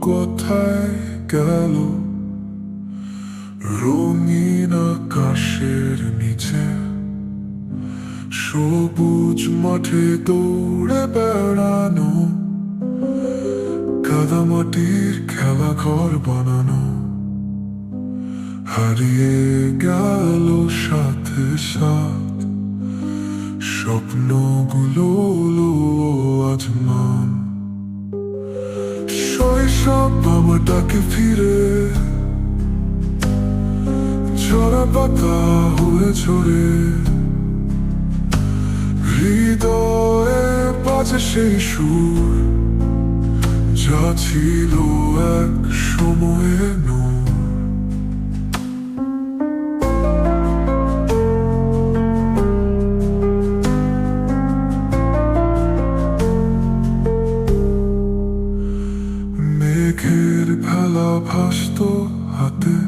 কোথায় গেল? রঙিন আকাশের নিচে সবুজ মাঠে দৌড়ে বেড়ানো, কাদামাটির খেলা ঘর বানানো। হারিয়ে গেল সাথে সাথ, স্বপ্নগুলো হলো ডাকে ফিরে। পাতা হয়ে ঝরে। হৃদয়ে বাজে সেই সুর যা ছিল এক সময়ে নূর। মেঘের ভেলা ভাসত হাতে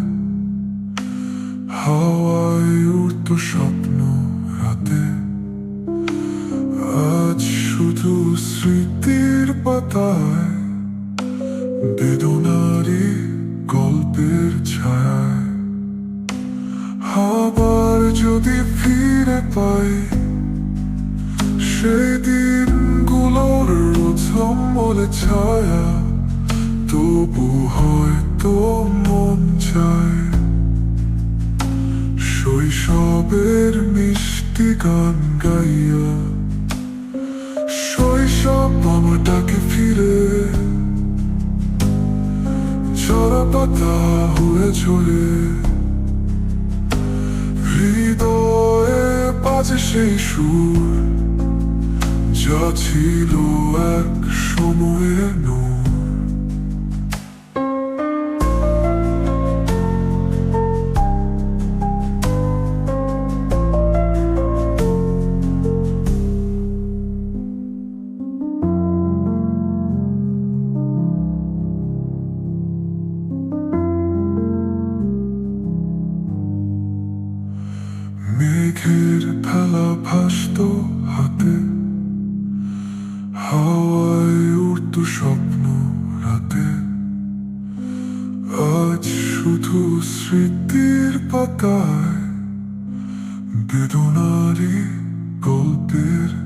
হাওয়ায় উঠত স্বপ্ন রাতে আজ শুধু স্মৃতির পাতায় বেদনারি গল্পের ছায়ায় আবার যদি ফিরে পাই সেই দিনগুলোর রোজমলে ছায়া তবু হয়তো মন চায় শৈশবের মিষ্টি গান গাইয়া। শৈশব আমার ডাকে ফিরে। ঝরা পাতা হয়ে ঝরে হৃদয়ে বাজে সেই সুর, যা ছিল এক সময়ে নূর। রাতে। আজ শুধু স্মৃতির পাতায় বেদনারি গল্পের